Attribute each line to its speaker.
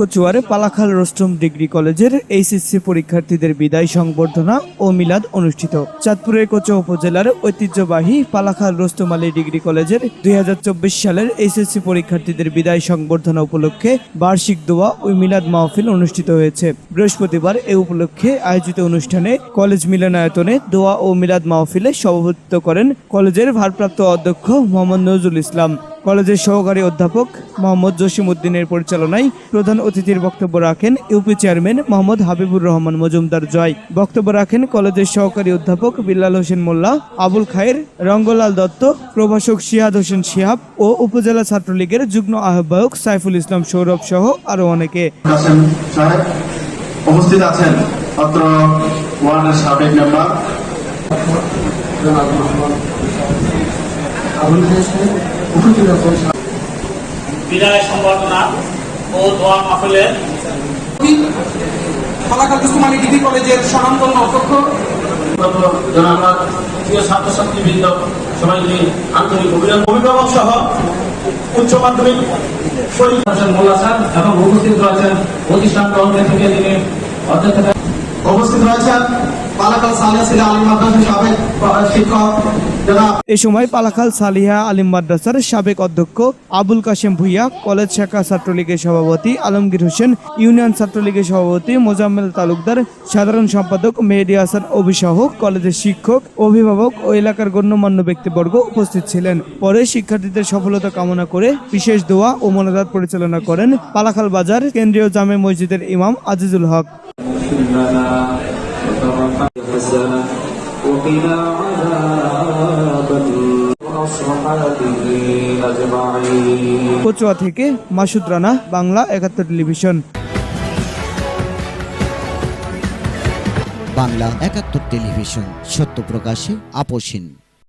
Speaker 1: কচুয়ারে Palakhal Rostom degree college HSC পরীক্ষার্থীদের বিদায় সংবর্ধনা ও মিলাদ অনুষ্ঠিত। চাঁদপুরের কোচা উপজেলার ঐতিহ্যবাহী পালাখাল রোস্তম আলী ডিগ্রি কলেজের দুই হাজার চব্বিশ সালের এইচএসসি পরীক্ষার্থীদের বিদায় সংবর্ধনা উপলক্ষে বার্ষিক দোয়া ও মিলাদ মাহফিল অনুষ্ঠিত হয়েছে। বৃহস্পতিবার এ উপলক্ষে আয়োজিত অনুষ্ঠানে কলেজ মিলনায়তনে দোয়া ও মিলাদ মাহফিলে সভাপতিত্ব করেন কলেজের ভারপ্রাপ্ত অধ্যক্ষ মোহাম্মদ নজরুল ইসলাম। কলেজের সহকারী অধ্যাপক মোহাম্মদ জসিম উদ্দিনের পরিচালনায় প্রধান অতিথির বক্তব্য রাখেন ইউপি চেয়ারম্যান মোহাম্মদ হাবিবুর রহমান মজুমদার জয়। বক্তব্য রাখেন কলেজের সহকারী অধ্যাপক বিল্লাল হোসেন মোল্লা আবুল খায়ের রঙ্গলাল দত্ত প্রভাষক শিহাদ হোসেন শিহাব ও উপজেলা ছাত্রলীগের যুগ্ম আহ্বায়ক সাইফুল ইসলাম সৌরভ সহ আরও অনেকে।
Speaker 2: উপস্থিত আছেন। অত্র ওয়ার্ডের সাবেক মেম্বার।
Speaker 3: বিদায় সম্বর্ধনা ও দোয়া মাহফিলের
Speaker 4: ফালাকাল উসমানী ডিগ্রি কলেজের স্বনামধন্য অধ্যক্ষ।
Speaker 3: আমরা প্রিয় ছাত্রছাত্রীবৃন্দ সবাইকে আন্তরিক অভিনন্দন। অভিভাবক সহ উচ্চ মাধ্যমিক মোল্লা স্যার এবং উপস্থিত রয়েছেন প্রতিষ্ঠান কর্মী থেকে তিনি অধ্যক্ষতা
Speaker 2: উপস্থিত রয়েছেন পালাকাল সালিয়া ছিল আলী মাদ্রাসা সাবেক শিক্ষক
Speaker 1: এ সময় পালাখাল সালিহা আলিম মাদ্রাসার সাবেক অধ্যক্ষ আবুল কাশেম ভুইয়া কলেজ শাখা ছাত্রলীগের সভাপতি আলমগীর হোসেন ইউনিয়ন ছাত্রলীগের সভাপতি মোজাম্মেল তালুকদার সাধারণ সম্পাদক মেহেদি হাসান অভিসহ কলেজের শিক্ষক অভিভাবক ও এলাকার গণ্যমান্য ব্যক্তিবর্গ উপস্থিত ছিলেন পরে শিক্ষার্থীদের সফলতা কামনা করে বিশেষ দোয়া ও মনোদাত পরিচালনা করেন পালাখাল বাজার কেন্দ্রীয় জামে মসজিদের ইমাম আজিজুল হক
Speaker 5: لنا وتوفنا حسنة وقنا عذاب وأصحابه أجمعين
Speaker 1: কচুয়া থেকে মাসুদ রানা বাংলা একাত্তর টেলিভিশন।
Speaker 6: বাংলা একাত্তর টেলিভিশন সত্য প্রকাশে আপোষহীন